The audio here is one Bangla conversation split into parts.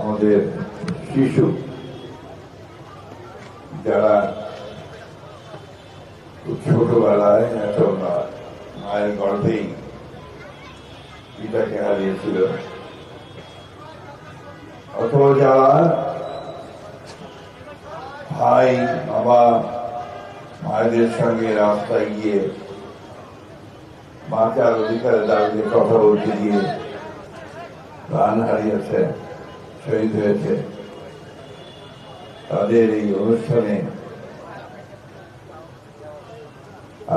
আমাদের শিশু যারা ছোটবেলায় এত মায়ের গর্ভেই পিতাকে হারিয়েছিল, অথবা যারা ভাই, বাবা, মায়েদের সঙ্গে রাস্তায় গিয়ে বাঁচার অধিকারের দাবিতে কথা বলতে গিয়ে প্রাণ হারিয়েছে শহীদ হয়েছে। তাদের এই অনুষ্ঠানে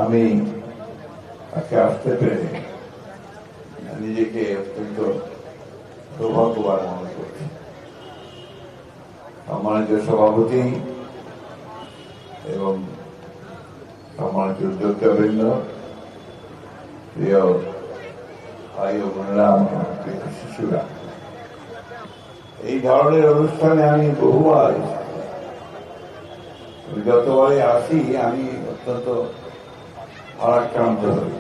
আমি আজকে আসতে পেরে নিজেকে অত্যন্ত সৌভাগ্যবান মনে করছি। সম্মানিত সভাপতি এবং সম্মানিত উদ্যোক্তাবৃন্দ, প্রিয় ভাই বোনেরা শিশুরা এই ধরনের অনুষ্ঠানে আমি বহুবার। যতবারে আসি, আমি অত্যন্ত ভারাক্রান্ত হই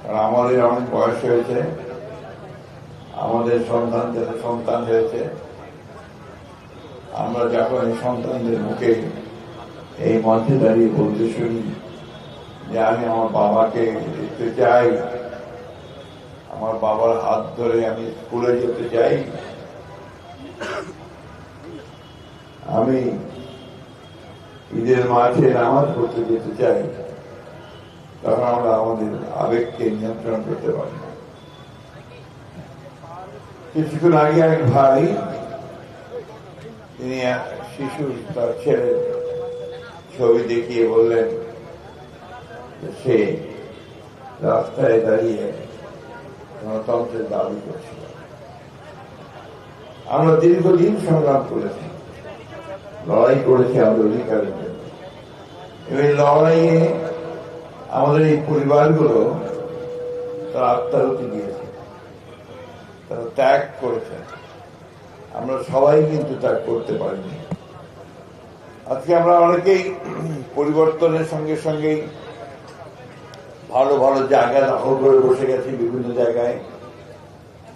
কারণ আমাদের অনেক বয়স হয়েছে, আমাদের সন্তানদের সন্তান হয়েছে আমরা যখন এই সন্তানদের মুখে এই মঞ্চে দাঁড়িয়ে বলতে শুনি যে আমি আমার বাবাকে দেখতে চাই, আমার বাবার হাত ধরে আমি স্কুলে যেতে চাই আমি ঈদের মাঠে নামাজ পড়তে যেতে চাই, তখন আমরা আমাদের আবেগকে নিয়ন্ত্রণ করতে পারি না কিছুক্ষণ আগে এক ভাই, তিনি শিশু তার ছেলে ছবি দেখিয়ে বললেন সে রাস্তায় দাঁড়িয়ে গণতন্ত্রের দাবি করছিল। আমরা দীর্ঘদিন সংগ্রাম করেছি। লড়াই করেছি আমাদের অধিকারের জন্য এই লড়াইয়ে আমাদের এই পরিবারগুলো তারা আত্মারতি দিয়েছে তারা ত্যাগ করেছে। আমরা সবাই কিন্তু ত্যাগ করতে পারিনি। আজকে আমরা অনেকেই পরিবর্তনের সঙ্গে সঙ্গেই ভালো ভালো জায়গা দখল করে বসে গেছি বিভিন্ন জায়গায়।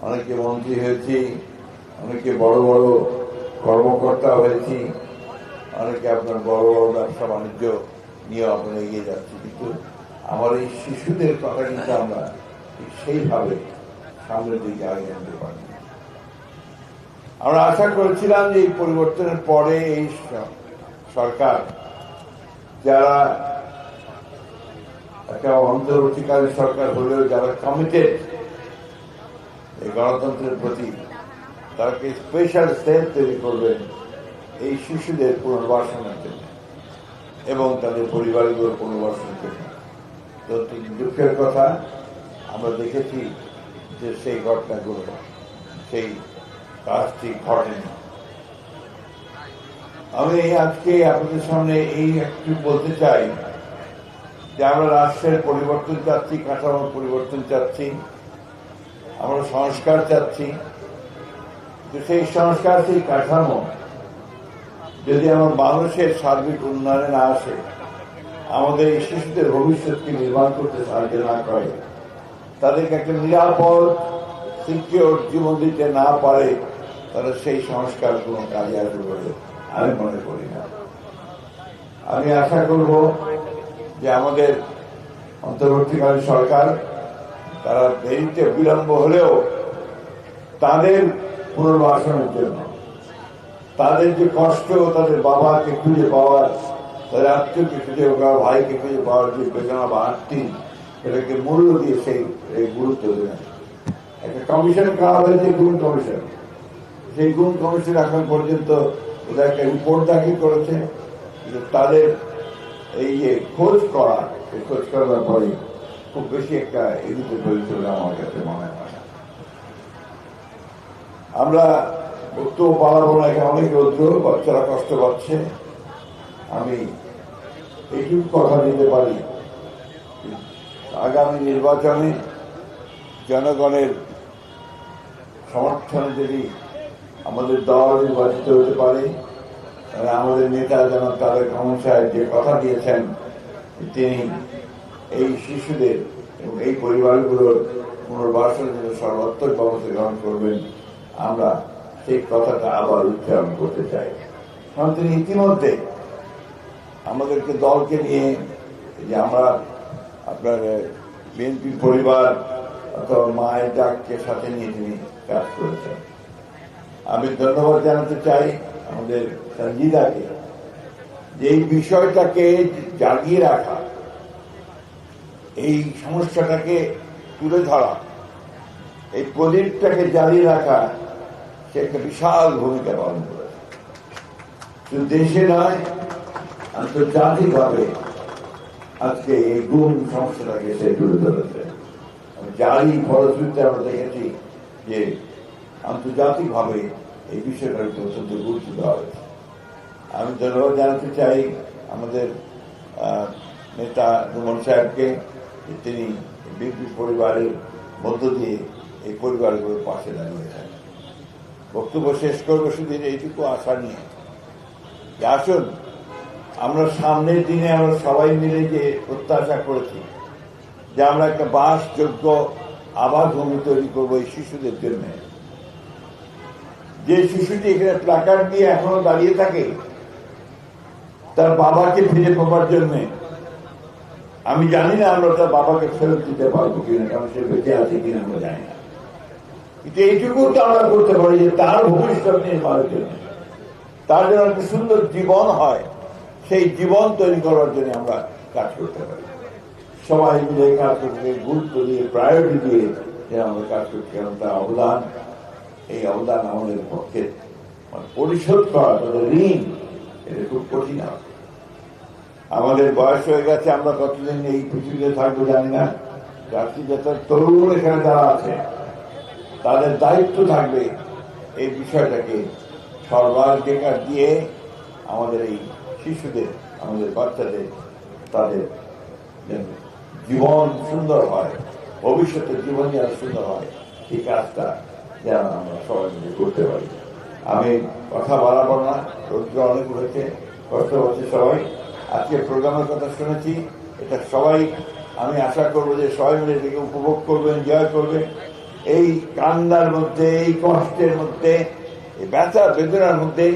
অনেকে মন্ত্রী হয়েছি, অনেকে বড় বড় কর্মকর্তা হয়েছি। অনেকে আপনার বড় বড় ব্যবসা বাণিজ্য নিয়ে আমরা এগিয়ে যাচ্ছে, কিন্তু আমার এই শিশুদের কথা কিন্তু আমরা সেইভাবে সামনের দিকে আগে আনতে পারি আমরা আশা করেছিলাম যে এই পরিবর্তনের পরে এই সরকার যারা একটা অন্তর্বর্তীকালীন সরকার হলেও যারা কমিটেড এই গণতন্ত্রের প্রতি তাকে স্পেশাল সেল তৈরি করবেন। এই শিশুদের পুনর্বাসনের জন্য এবং তাদের পরিবারগুলোর পুনর্বাসনের জন্য। তো দুঃখের কথা, আমরা দেখেছি যে সেই ঘটনাগুলো, সেই কাজটি ঘটেনি। আমি আজকে আপনাদের সামনে এই একটু বলতে চাই যে আমরা রাষ্ট্রের পরিবর্তন চাচ্ছি, কাঠামোর পরিবর্তন চাচ্ছি, আমরা সংস্কার চাচ্ছি। তো সেই সংস্কার, সেই কাঠামো যদি আমার মানুষের সার্বিক উন্নয়নে না আসে, আমাদের এই শিশুদের ভবিষ্যৎকে নির্মাণ করতে সাহায্য না করে? তাদেরকে একটা নিরাপদ সিকিউর জীবন দিতে না পারে, তাহলে সেই সংস্কার কোনো কাজে আসবে বলে আমি মনে করি না। আমি আশা করব যে আমাদের অন্তর্বর্তীকালীন সরকার, তারা দেরিতে বিলম্ব হলেও তাদের পুনর্বাসনের জন্য তাদের যে কষ্ট তাদের বাবাকে খুঁজে পাওয়ার, তাদের আত্মীয়কে খুঁজে পাওয়ার ভাইকে খুঁজে পাওয়ার যে বেদনা বা আত্মীয় এটাকে মূল্য দিয়ে সেই গুরুত্ব দেবেন একটা কমিশন করা হয়েছে গুণ কমিশন সেই গুণ কমিশন এখন পর্যন্ত ওদের একটা রিপোর্ট দাখিল করেছে যে তাদের এই যে খোঁজ করা, এই খোঁজ করার পরে খুব বেশি একটা এদিকে হয়েছে বলে আমার কাছে মনে হয়। আমরা বক্তব্য পালাবো না অনেক রৌদ্র, বাচ্চারা কষ্ট পাচ্ছে। আমি এইটুকু কথা দিতে পারি। আগামী নির্বাচনে জনগণের সমর্থন যদি আমাদের দল নির্বাচিত হতে পারে, তাহলে আমাদের নেতা যেন তাদের ক্ষমতায় যে কথা দিয়েছেন, তিনি এই শিশুদের এবং এই পরিবারগুলোর পুনর্বাসনের জন্য সর্বাত্মক ব্যবস্থা গ্রহণ করবেন। আমরা সেই কথাটা আবার উচ্চারণ করতে চাই। কারণ তিনি ইতিমধ্যে আমাদেরকে দলকে নিয়ে যে আমরা আপনার বিএনপি পরিবার অথবা মায়ের ডাককে সাথে নিয়ে তিনি কাজ করেছেন। আমি ধন্যবাদ জানাতে চাই আমাদের সঞ্জিদাকে যে এই বিষয়টাকে জাগিয়ে রাখা, এই সমস্যাটাকে তুলে ধরা, এই প্রদীপটাকে জ্বালিয়ে রাখা সে একটা বিশাল ভূমিকা পালন করেছে। শুধু দেশে নয়, আন্তর্জাতিকভাবে আজকে এই গুম সমস্যাটাকে সে তুলে ধরেছে। যারই ফলশ্রুতিতে আমরা দেখেছি যে আন্তর্জাতিকভাবে এই বিষয়টার উপর অত্যন্ত গুরুত্ব দেওয়া হয়েছে। আমি ধন্যবাদ জানাতে চাই আমাদের নেতা রুমন সাহেবকে তিনি বিএনপি পরিবারের মধ্য দিয়ে এই পরিবারগুলোর পাশে দাঁড়িয়েছেন। বক্তব্য শেষ করব শুধু এইটুকু আশা নিয়ে। আসুন, আমরা সামনের দিনে আমরা সবাই মিলে যে প্রত্যাশা করেছি, যে আমরা একটা বাসযোগ্য আবাস ভূমি তৈরি করব এই শিশুদের জন্য। যে শিশুটি এখানে প্লাকার দিয়ে এখনও দাঁড়িয়ে থাকে, তার বাবাকে ফিরে পাবার জন্য। আমি জানি না আমরা তার বাবাকে ফেরত দিতে পারব কিনা, কারণ সে বেঁচে আছে কিনা আমরা জানি না। কিন্তু এইটুকু তো আমরা করতে পারি যে তার ভবিষ্যৎ নির্মাণের জন্য তার জন্য একটা সুন্দর জীবন হয়। সেই জীবন তৈরি করার জন্য আমরা কাজ করতে পারি। সবাই মিলে কাজ করতে গুরুত্ব দিয়ে প্রায়োরিটি দিয়ে যে আমরা কাজ করছি, কারণ তার অবদান, এই অবদান আমাদের পক্ষে মানে পরিশোধ করা, তাদের ঋণ, এটা খুব কঠিন হবে আমাদের বয়স হয়ে গেছে, আমরা কতদিন এই পৃথিবীতে থাকব জানি না। যাত্রী যাত্রার তরুণ এখানে যারা আছে তাদের দায়িত্ব থাকবে এই বিষয়টাকে সর্বাধিকার দিয়ে আমাদের এই শিশুদের, আমাদের বাচ্চাদের, তাদের জীবন সুন্দর হয় ভবিষ্যতের জীবন যেন সুন্দর হয়, এই কাজটা যেন আমরা সবাই মিলে করতে পারি। আমি কথা বাড়াবো না, রৌদ্র অনেক হয়েছে, কষ্ট হচ্ছে সবাই। আজকে প্রোগ্রামের কথা শুনেছি, এটা সবাই, আমি আশা করব যে সবাই মিলে এটাকে উপভোগ করবেন এনজয় করবেন। এই কান্দার মধ্যে, এই কষ্টের মধ্যে, এই ব্যথা বেদনার মধ্যে,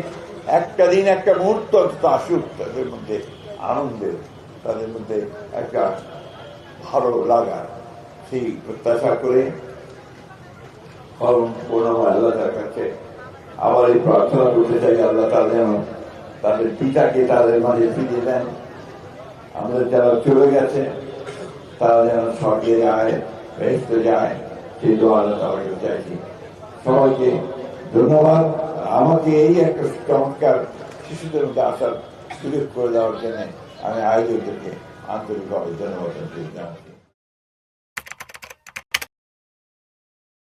একটা দিন, একটা মুহূর্ত অন্তত আসুক তাদের মধ্যে আনন্দের তাদের মধ্যে একটা ভালো লাগা। সেই প্রত্যাশা করে আল্লাহ তার কাছে। আবার এই প্রার্থনা করতে চাই আল্লাহ তার যেন তাদের পিতাকে তাদের মাঝে ফিরিয়ে দেন। আমাদের যারা চলে গেছে, তারা যেন স্বর্গে যায় বেহেস্ত যায়। সেই দোয়া আল্লাহ চাইছি। সবাইকে ধন্যবাদ। আমাকে এই একটা চমৎকার শিশুদের মধ্যে আসার সুযোগ করে দেওয়ার জন্য আমি আয়োজকদেরকে আন্তরিকভাবে ধন্যবাদ